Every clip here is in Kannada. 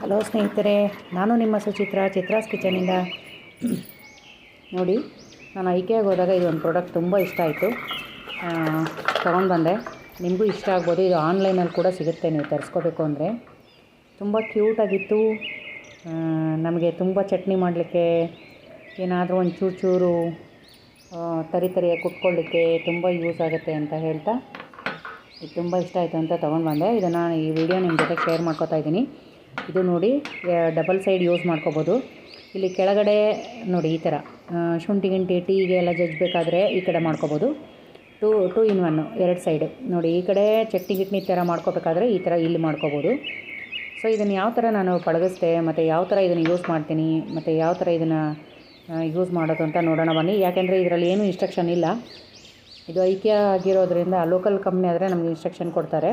ಹಲೋ ಸ್ನೇಹಿತರೆ, ನಾನು ನಿಮ್ಮ ಸುಚಿತ್ರ ಚಿತ್ರಾಸ್ ಕಿಚನಿಂದ. ನೋಡಿ, ನಾನು ಐಕೆಗೆ ಹೋದಾಗ ಇದೊಂದು ಪ್ರಾಡಕ್ಟ್ ತುಂಬ ಇಷ್ಟ ಆಯಿತು. ತೊಗೊಂಡು ಬಂದೆ. ನಿಮಗೂ ಇಷ್ಟ ಆಗ್ಬೋದು, ಇದು ಆನ್ಲೈನಲ್ಲಿ ಕೂಡ ಸಿಗುತ್ತೆ, ನೀವು ತರಿಸ್ಕೋಬೇಕು ಅಂದರೆ. ತುಂಬ ಕ್ಯೂಟಾಗಿತ್ತು ನಮಗೆ ತುಂಬ ಚಟ್ನಿ ಮಾಡಲಿಕ್ಕೆ, ಏನಾದರೂ ಒಂದು ಚೂರು ಚೂರು ತರಿ ತರಿಯಾಗಿ ಕುಟ್ಕೊಳ್ಳಿಕ್ಕೆ ತುಂಬ ಯೂಸ್ ಆಗುತ್ತೆ ಅಂತ ಹೇಳ್ತಾ, ಇದು ತುಂಬ ಇಷ್ಟ ಆಯಿತು ಅಂತ ತೊಗೊಂಡು ಬಂದೆ. ಇದನ್ನು ಈ ವಿಡಿಯೋ ನಿಮ್ಮ ಜೊತೆ ಶೇರ್ ಮಾಡ್ಕೊತಾ ಇದ್ದೀನಿ. ಇದು ನೋಡಿ ಡಬಲ್ ಸೈಡ್ ಯೂಸ್ ಮಾಡ್ಕೋಬೋದು. ಇಲ್ಲಿ ಕೆಳಗಡೆ ನೋಡಿ, ಈ ಥರ ಶುಂಠಿ ಗಿಂಟಿ ಟೀಗೆ ಎಲ್ಲ ಜಜ್ಬೇಕಾದ್ರೆ ಈ ಕಡೆ ಮಾಡ್ಕೋಬೋದು. ಟೂ ಟೂ ಇನ್ ಒನ್, ಎರಡು ಸೈಡು ನೋಡಿ, ಈ ಕಡೆ ಚಟ್ನಿ ಗಿಟ್ನಿ ಥರ ಮಾಡ್ಕೋಬೇಕಾದ್ರೆ ಈ ಥರ ಇಲ್ಲಿ ಮಾಡ್ಕೋಬೋದು. ಸೊ ಇದನ್ನು ಯಾವ ಥರ ನಾನು ಪಳಗಿಸ್ದೆ, ಮತ್ತು ಯಾವ ಥರ ಇದನ್ನು ಯೂಸ್ ಮಾಡ್ತೀನಿ, ಮತ್ತು ಯಾವ ಥರ ಇದನ್ನು ಯೂಸ್ ಮಾಡೋದು ಅಂತ ನೋಡೋಣ, ಬನ್ನಿ. ಯಾಕೆಂದರೆ ಇದರಲ್ಲಿ ಏನೂ ಇನ್ಸ್ಟ್ರಕ್ಷನ್ ಇಲ್ಲ. ಇದು ಐಕ್ಯ ಆಗಿರೋದ್ರಿಂದ ಲೋಕಲ್ ಕಂಪ್ನಿ ಆದರೆ ನಮಗೆ ಇನ್ಸ್ಟ್ರಕ್ಷನ್ ಕೊಡ್ತಾರೆ.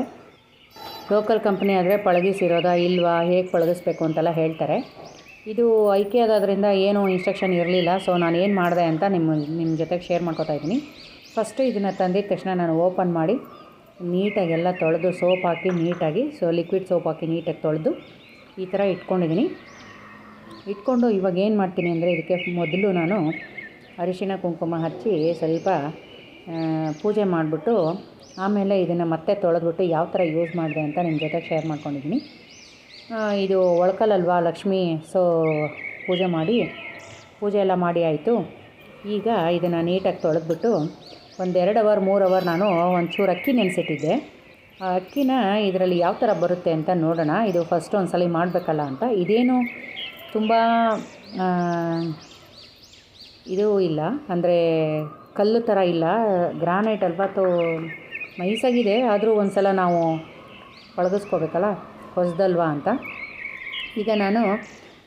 ಲೋಕಲ್ ಕಂಪ್ನಿ ಆದರೆ ಪಳಗಿಸಿರೋದಾ ಇಲ್ವಾ? ಹೇಗೆ ಪಳಗಿಸ್ಬೇಕು ಅಂತೆಲ್ಲ ಹೇಳ್ತಾರೆ. ಇದು ಐಕ್ಯದಾದ್ರಿಂದ ಏನೂ ಇನ್ಸ್ಟ್ರಕ್ಷನ್ ಇರಲಿಲ್ಲ. ಸೊ ನಾನು ಏನು ಮಾಡಿದೆ ಅಂತ ನಿಮ್ಮ ನಿಮ್ಮ ಜೊತೆಗೆ ಶೇರ್ ಮಾಡ್ಕೊತಾ ಇದ್ದೀನಿ. ಫಸ್ಟು ಇದನ್ನು ತಂದಿದ ತಕ್ಷಣ ನಾನು ಓಪನ್ ಮಾಡಿ ನೀಟಾಗೆಲ್ಲ ತೊಳೆದು ಸೋಪ್ ಹಾಕಿ ನೀಟಾಗಿ ಸೊ ಲಿಕ್ವಿಡ್ ಸೋಪ್ ಹಾಕಿ ನೀಟಾಗಿ ತೊಳೆದು ಈ ಥರ ಇಟ್ಕೊಂಡಿದ್ದೀನಿ. ಇಟ್ಕೊಂಡು ಇವಾಗ ಏನು ಮಾಡ್ತೀನಿ ಅಂದರೆ ಇದಕ್ಕೆ ಮೊದಲು ನಾನು ಅರಿಶಿನ ಕುಂಕುಮ ಹಚ್ಚಿ ಸ್ವಲ್ಪ ಪೂಜೆ ಮಾಡಿಬಿಟ್ಟು ಆಮೇಲೆ ಇದನ್ನು ಮತ್ತೆ ತೊಳೆದ್ಬಿಟ್ಟು ಯಾವ ಥರ ಯೂಸ್ ಮಾಡಿದೆ ಅಂತ ನಿಮ್ಮ ಜೊತೆ ಶೇರ್ ಮಾಡ್ಕೊಂಡಿದ್ದೀನಿ ಇದು ಒಳಕಲ್ಲಲ್ವಾ ಲಕ್ಷ್ಮಿ? ಸೊ ಪೂಜೆ ಮಾಡಿ, ಪೂಜೆ ಎಲ್ಲ ಮಾಡಿ ಆಯಿತು. ಈಗ ಇದನ್ನು ನೀಟಾಗಿ ತೊಳೆದ್ಬಿಟ್ಟು ಒಂದೆರಡು ಅವರ್, ಮೂರು ಅವರ್ ನಾನು ಒಂಚೂರು ಅಕ್ಕಿ ನೆನೆಸಿಟ್ಟಿದ್ದೆ. ಆ ಅಕ್ಕಿನ ಇದರಲ್ಲಿ ಯಾವ ಥರ ಬರುತ್ತೆ ಅಂತ ನೋಡೋಣ. ಇದು ಫಸ್ಟ್ ಒಂದು ಸಲ ಮಾಡಬೇಕಲ್ಲ ಅಂತ. ಇದೇನು ತುಂಬ ಇದು ಇಲ್ಲ. ಅಂದರೆ ಕಲ್ಲು ಥರ ಇಲ್ಲ. ಗ್ರಾನೈಟ್ ಅಲ್ವಾ? ತೋ ನೈಸಾಗಿದೆ ಆದರೂ ಒಂದು ಸಲ ನಾವು ಒಳಗಿಸ್ಕೋಬೇಕಲ್ಲ ಹೊಸದಲ್ವಾ ಅಂತ? ಈಗ ನಾನು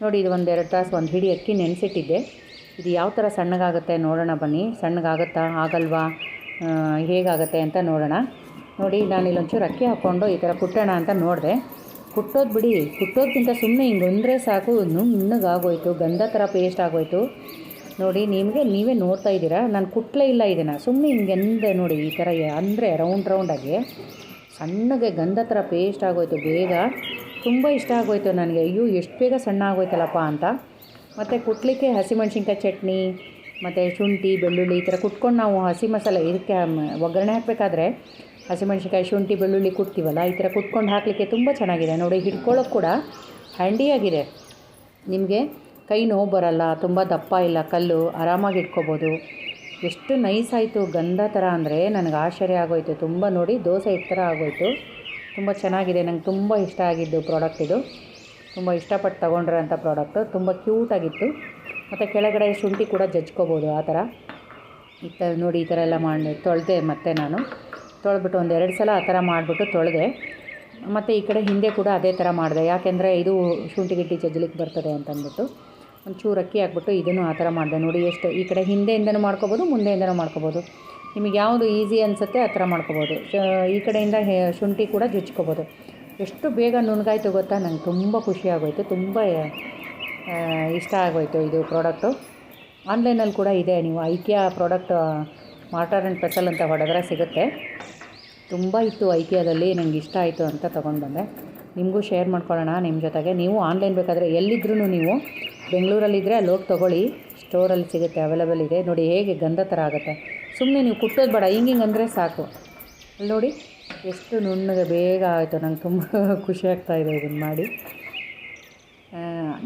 ನೋಡಿ, ಇದು ಒಂದು ಎರಡು ತಾಸು ಒಂದು ಹಿಡಿ ಅಕ್ಕಿ ನೆನೆಸಿಟ್ಟಿದ್ದೆ. ಇದು ಯಾವ ಥರ ಸಣ್ಣಗಾಗುತ್ತೆ ನೋಡೋಣ ಬನ್ನಿ. ಸಣ್ಣಗಾಗುತ್ತಾ? ಆಗಲ್ವಾ? ಹೇಗಾಗುತ್ತೆ ಅಂತ ನೋಡೋಣ. ನೋಡಿ, ನಾನು ಇಲ್ಲೊಂಚೂರು ಅಕ್ಕಿ ಹಾಕ್ಕೊಂಡು ಈ ಥರ ಕುಟ್ಟೋಣ ಅಂತ ನೋಡಿದೆ. ಕುಟ್ಟೋದು ಬಿಡಿ. ಕುಟ್ಟೋದಕ್ಕಿಂತ ಸುಮ್ಮನೆ ಹಿಂಗೆ ಒಂದರೆ ಸಾಕು. ನುಣ್ಣಗಾಗೋಯ್ತು. ಗಂಧ ಥರ ಪೇಸ್ಟ್ ಆಗೋಯ್ತು. ನೋಡಿ, ನಿಮಗೆ ನೀವೇ ನೋಡ್ತಾ ಇದ್ದೀರಾ? ನಾನು ಕುಟ್ಲೇ ಇಲ್ಲ ಇದನ್ನು. ಸುಮ್ಮನೆ ಹಿಂಗೆ ನೋಡಿ ಈ ಥರ ಅಂದರೆ ರೌಂಡ್ ರೌಂಡಾಗಿ ಸಣ್ಣಗೆ ಗಂಧ ಥರ ಪೇಸ್ಟ್ ಆಗೋಯ್ತು, ಬೇಗ. ತುಂಬ ಇಷ್ಟ ಆಗೋಯ್ತು ನನಗೆ. ಅಯ್ಯೋ, ಎಷ್ಟು ಬೇಗ ಸಣ್ಣ ಆಗೋಯ್ತಲ್ಲಪ್ಪ ಅಂತ. ಮತ್ತು ಕುಟ್ಲಿಕ್ಕೆ ಹಸಿಮೆಣ್ಸಿನ್ಕಾಯಿ ಚಟ್ನಿ, ಮತ್ತು ಶುಂಠಿ, ಬೆಳ್ಳುಳ್ಳಿ ಈ ಥರ ಕುಟ್ಕೊಂಡು ನಾವು ಹಸಿ ಮಸಾಲೆ, ಇದಕ್ಕೆ ಒಗ್ಗರಣೆ ಹಾಕಬೇಕಾದ್ರೆ ಹಸಿಮೆಣ್ಸಿನ್ಕಾಯಿ ಶುಂಠಿ, ಬೆಳ್ಳುಳ್ಳಿ ಕುಟ್ತೀವಲ್ಲ, ಈ ಥರ ಕುಟ್ಕೊಂಡು ಹಾಕಲಿಕ್ಕೆ ತುಂಬ ಚೆನ್ನಾಗಿದೆ. ನೋಡಿ ಹಿಡ್ಕೊಳ್ಳೋಕೆ ಕೂಡ ಹ್ಯಾಂಡಿಯಾಗಿದೆ ನಿಮಗೆ? ಕೈ ನೋವು ಬರಲ್ಲ, ತುಂಬ ದಪ್ಪ ಇಲ್ಲ, ಕಲ್ಲು ಆರಾಮಾಗಿ ಇಟ್ಕೋಬೋದು. ಎಷ್ಟು ನೈಸ್ ಆಯಿತು, ಗಂಧ ಥರ ಅಂದರೆ ನನಗೆ ಆಶ್ಚರ್ಯ ಆಗೋಯ್ತು. ತುಂಬ ನೋಡಿ ದೋಸೆ ಈ ಥರ ಆಗೋಯ್ತು. ತುಂಬ ಚೆನ್ನಾಗಿದೆ, ನಂಗೆ ತುಂಬ ಇಷ್ಟ ಆಗಿದ್ದು ಪ್ರಾಡಕ್ಟ್ ಇದು. ತುಂಬ ಇಷ್ಟಪಟ್ಟು ತೊಗೊಂಡ್ರಂಥ ಪ್ರಾಡಕ್ಟು ತುಂಬ ಕ್ಯೂಟಾಗಿತ್ತು ಮತ್ತು ಕೆಳಗಡೆ ಶುಂಠಿ ಕೂಡ ಜಜ್ಕೋಬೋದು ಆ ಥರ. ಈ ಥರ ನೋಡಿ ಈ ಥರ ಎಲ್ಲ ಮಾಡಿ, ತೊಳೆದೆ ಮತ್ತೆ ನಾನು. ತೊಳೆದ್ಬಿಟ್ಟು ಒಂದು ಎರಡು ಸಲ ಆ ಥರ ಮಾಡಿಬಿಟ್ಟು ತೊಳೆದೆ. ಮತ್ತು ಈ ಕಡೆ ಹಿಂದೆ ಕೂಡ ಅದೇ ಥರ ಮಾಡಿದೆ. ಯಾಕೆಂದರೆ ಇದು ಶುಂಠಿ ಗಿಟ್ಟಿ ಜಜ್ಲಿಕ್ಕೆ ಬರ್ತದೆ ಅಂತ ಅಂದ್ಬಿಟ್ಟು ಒಂದು ಚೂರು ಅಕ್ಕಿ ಹಾಕ್ಬಿಟ್ಟು ಇದನ್ನು ಆ ಥರ ಮಾಡಿದೆ. ನೋಡಿ ಎಷ್ಟು ಈ ಕಡೆ ಹಿಂದೆಯಿಂದನೂ ಮಾಡ್ಕೋಬೋದು, ಮುಂದೆಯಿಂದನೂ ಮಾಡ್ಕೋಬೋದು. ನಿಮಗೆ ಯಾವುದು ಈಸಿ ಅನಿಸುತ್ತೆ ಆ ಥರ ಮಾಡ್ಕೋಬೋದು. ಈ ಕಡೆಯಿಂದ ಶುಂಠಿ ಕೂಡ ಜುಚ್ಕೋಬೋದು. ಎಷ್ಟು ಬೇಗ ನುಣ್ಗಾಯ್ತು ಗೊತ್ತಾ ನಂಗೆ ತುಂಬ ಖುಷಿ ಆಗೋಯ್ತು. ತುಂಬ ಇಷ್ಟ ಆಗೋಯ್ತು ಇದು ಪ್ರಾಡಕ್ಟು. ಆನ್ಲೈನಲ್ಲಿ ಕೂಡ ಇದೆ. ನೀವು IKEA product mortar and pestle ಅಂತ ಹೊಡೆದ್ರೆ ಸಿಗುತ್ತೆ. ತುಂಬ ಇತ್ತು ಐಕ್ಯಾದಲ್ಲಿ ನನಗೆ ಇಷ್ಟ ಆಯಿತು ಅಂತ ತೊಗೊಂಡು ಬಂದೆ. ನಿಮಗೂ ಶೇರ್ ಮಾಡ್ಕೊಳ್ಳೋಣ ನಿಮ್ಮ ಜೊತೆಗೆ. ನೀವು ಆನ್ಲೈನ್ ಬೇಕಾದರೆ ಎಲ್ಲಿದ್ರೂ ನೀವು ಬೆಂಗಳೂರಲ್ಲಿದ್ದರೆ ಅಲ್ಲಿ ಹೋಗಿ ತೊಗೊಳ್ಳಿ. ಸ್ಟೋರಲ್ಲಿ ಸಿಗುತ್ತೆ ಅವೈಲೇಬಲ್ ಇದೆ. ನೋಡಿ ಹೇಗೆ ಗಂಧ ಥರ ಆಗುತ್ತೆ. ಸುಮ್ಮನೆ ನೀವು ಕುಟ್ಟೋದು ಬೇಡ, ಹಿಂಗೆ ಅಂದರೆ ಸಾಕು. ಅಲ್ಲಿ ನೋಡಿ ಎಷ್ಟು ನುಣ್ಣಗೆ ಬೇಗ ಆಯಿತು. ನಂಗೆ ತುಂಬ ಖುಷಿ ಆಗ್ತಾಯಿದೆ ಇದೆ ಇದನ್ನು ಮಾಡಿ.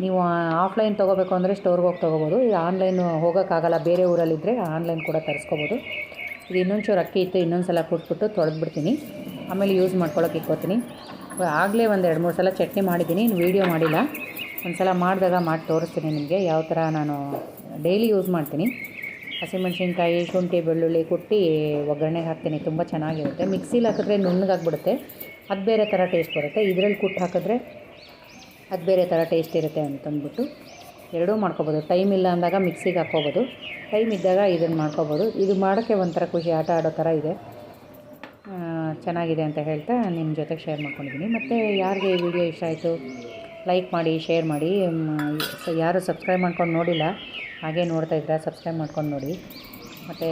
ನೀವು ಆಫ್ಲೈನ್ ತೊಗೋಬೇಕು ಅಂದರೆ ಸ್ಟೋರ್ಗೆ ಹೋಗಿ ತೊಗೋಬೋದು. ಇದು ಆನ್ಲೈನು ಹೋಗೋಕ್ಕಾಗಲ್ಲ, ಬೇರೆ ಊರಲ್ಲಿದ್ದರೆ ಆನ್ಲೈನ್ ಕೂಡ ತರಿಸ್ಕೋಬೋದು. ಇದು ಇನ್ನೊಂದು ಚೂರು ಅಕ್ಕಿ ಇತ್ತು ಇನ್ನೊಂದು ಸಲ ಕುಟ್ಬಿಟ್ಟು ತೊಳೆದ್ಬಿಡ್ತೀನಿ. ಆಮೇಲೆ ಯೂಸ್ ಮಾಡ್ಕೊಳ್ಳೋಕೆ ಇಕ್ಕೋತೀನಿ ಆಗಲೇ ಒಂದು ಎರಡು ಮೂರು ಸಲ ಚಟ್ನಿ ಮಾಡಿದ್ದೀನಿ, ಇನ್ನು ವೀಡಿಯೋ ಮಾಡಿಲ್ಲ. ಒಂದು ಸಲ ಮಾಡಿದಾಗ ಮಾಡಿ ತೋರಿಸ್ತೀನಿ ನಿಮಗೆ, ಯಾವ ಥರ ನಾನು ಡೈಲಿ ಯೂಸ್ ಮಾಡ್ತೀನಿ. ಹಸಿಮೆಣ್ಸಿನ್ಕಾಯಿ ಶುಂಠಿ, ಬೆಳ್ಳುಳ್ಳಿ ಕುಟ್ಟಿ ಒಗ್ಗರಣೆಗೆ ಹಾಕ್ತೀನಿ, ತುಂಬ ಚೆನ್ನಾಗಿರುತ್ತೆ. ಮಿಕ್ಸಿಲಿ ಹಾಕಿದ್ರೆ ನುಣ್ಣಗಾಗ್ಬಿಡುತ್ತೆ. ಅದು ಬೇರೆ ಥರ ಟೇಸ್ಟ್ ಬರುತ್ತೆ. ಇದರಲ್ಲಿ ಕುಟ್ಟು ಹಾಕಿದ್ರೆ ಅದು ಬೇರೆ ಥರ ಟೇಸ್ಟ್ ಇರುತ್ತೆ ಅಂತಂದ್ಬಿಟ್ಟು ಎರಡೂ ಮಾಡ್ಕೊಬೋದು. ಟೈಮ್ ಇಲ್ಲ ಅಂದಾಗ ಮಿಕ್ಸಿಗೆ ಹಾಕ್ಕೋಬೋದು. ಟೈಮ್ ಇದ್ದಾಗ ಇದನ್ನು ಮಾಡ್ಕೊಬೋದು. ಇದು ಮಾಡೋಕ್ಕೆ ಒಂಥರ ಖುಷಿ, ಆಟ ಆಡೋ ಥರ ಇದೆ. ಚೆನ್ನಾಗಿದೆ ಅಂತ ಹೇಳ್ತಾ ನಿಮ್ಮ ಜೊತೆಗೆ ಶೇರ್ ಮಾಡ್ಕೊಂಡಿದ್ದೀನಿ ಮತ್ತು ಯಾರಿಗೆ ಈ ವಿಡಿಯೋ ಇಷ್ಟ ಆಯಿತು ಲೈಕ್ ಮಾಡಿ ಶೇರ್ ಮಾಡಿ ಯಾರು ಸಬ್ಸ್ಕ್ರೈಬ್ ಮಾಡ್ಕೊಂಡು ನೋಡಿಲ್ಲ, ಹಾಗೆ ನೋಡ್ತಾ ಇದ್ದೀರಾ ಸಬ್ಸ್ಕ್ರೈಬ್ ಮಾಡ್ಕೊಂಡು ನೋಡಿ. ಮತ್ತು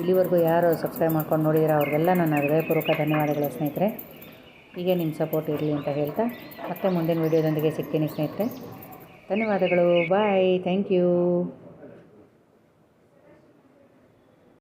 ಇಲ್ಲಿವರೆಗೂ ಯಾರು ಸಬ್ಸ್ಕ್ರೈಬ್ ಮಾಡ್ಕೊಂಡು ನೋಡಿದಿರ, ಅವ್ರಿಗೆಲ್ಲ ನನ್ನ ಹೃದಯಪೂರ್ವಕ ಧನ್ಯವಾದಗಳು ಸ್ನೇಹಿತರೆ. ಹೀಗೆ ನಿಮ್ಮ ಸಪೋರ್ಟ್ ಇರಲಿ ಅಂತ ಹೇಳ್ತಾ ಮತ್ತೆ ಮುಂದಿನ ವೀಡಿಯೋದೊಂದಿಗೆ ಸಿಗ್ತೀನಿ ಸ್ನೇಹಿತರೆ. ಧನ್ಯವಾದಗಳು ಬಾಯ್ ಥ್ಯಾಂಕ್ ಯು